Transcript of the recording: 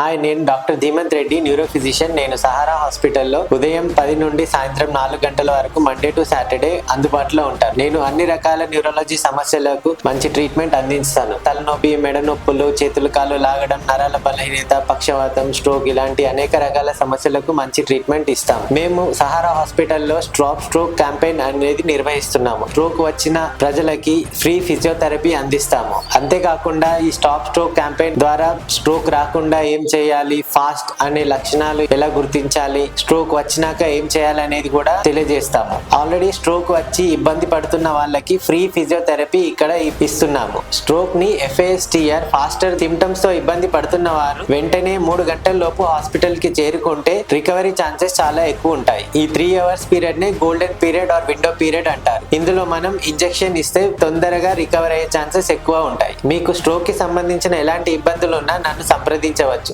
Hi నేను doctor Dheemanth Reddy neuro physician నేను సహారా హాస్పిటల్లో ఉదయం పది నుండి సాయంత్రం నాలుగు గంటల వరకు మండే టు సాటర్డే అందుబాటులో ఉంటాను. నేను అన్ని రకాల న్యూరాలజీ సమస్యలకు మంచి ట్రీట్మెంట్ అందిస్తాను. తలనొప్పి మెడ నొప్పులు చేతులు కాళ్ళు లాగడం నరాల బలహీనత పక్షవాతం స్ట్రోక్ ఇలాంటి అనేక రకాల సమస్యలకు మంచి ట్రీట్మెంట్ ఇస్తాం. మేము సహారా హాస్పిటల్లో స్ట్రాప్ స్ట్రోక్ క్యాంపెయిన్ అనేది నిర్వహిస్తున్నాము. స్ట్రోక్ వచ్చిన ప్రజలకి ఫ్రీ ఫిజియోథెరపీ అందిస్తాము. అంతేకాకుండా ఈ స్టాప్ స్ట్రోక్ క్యాంపెయిన్ ద్వారా స్ట్రోక్ రాకుండా ఏం చేయాలి ఫాస్ట్ అనే లక్షణాలు ఎలా గుర్తించాలి స్ట్రోక్ వచ్చినాక ఏం చేయాలి అనేది కూడా తెలియజేస్తాము. ఆల్రెడీ స్ట్రోక్ వచ్చి ఇబ్బంది పడుతున్న వాళ్ళకి ఫ్రీ ఫిజియోథెరపీ ఇక్కడ ఇస్తున్నాము స్ట్రోక్ని ఎఫ్ఏఎస్టిఆర్ ఫాస్టర్ సిమ్టమ్స్తో ఇబ్బంది పడుతున్న వారు వెంటనే మూడు గంటల లోపు హాస్పిటల్కి చేరుకుంటే రికవరీ ఛాన్సెస్ చాలా ఎక్కువ ఉంటాయి. ఈ three hours పీరియడ్ని golden period or window period అంటారు. ఇందులో మనం ఇంజెక్షన్ ఇస్తే తొందరగా రికవర్ అయ్యే ఛాన్సెస్ ఎక్కువ ఉంటాయి. మీకు స్ట్రోక్కి సంబంధించిన ఎలాంటి ఇబ్బందులు ఉన్నా నన్ను సంప్రదించవచ్చు.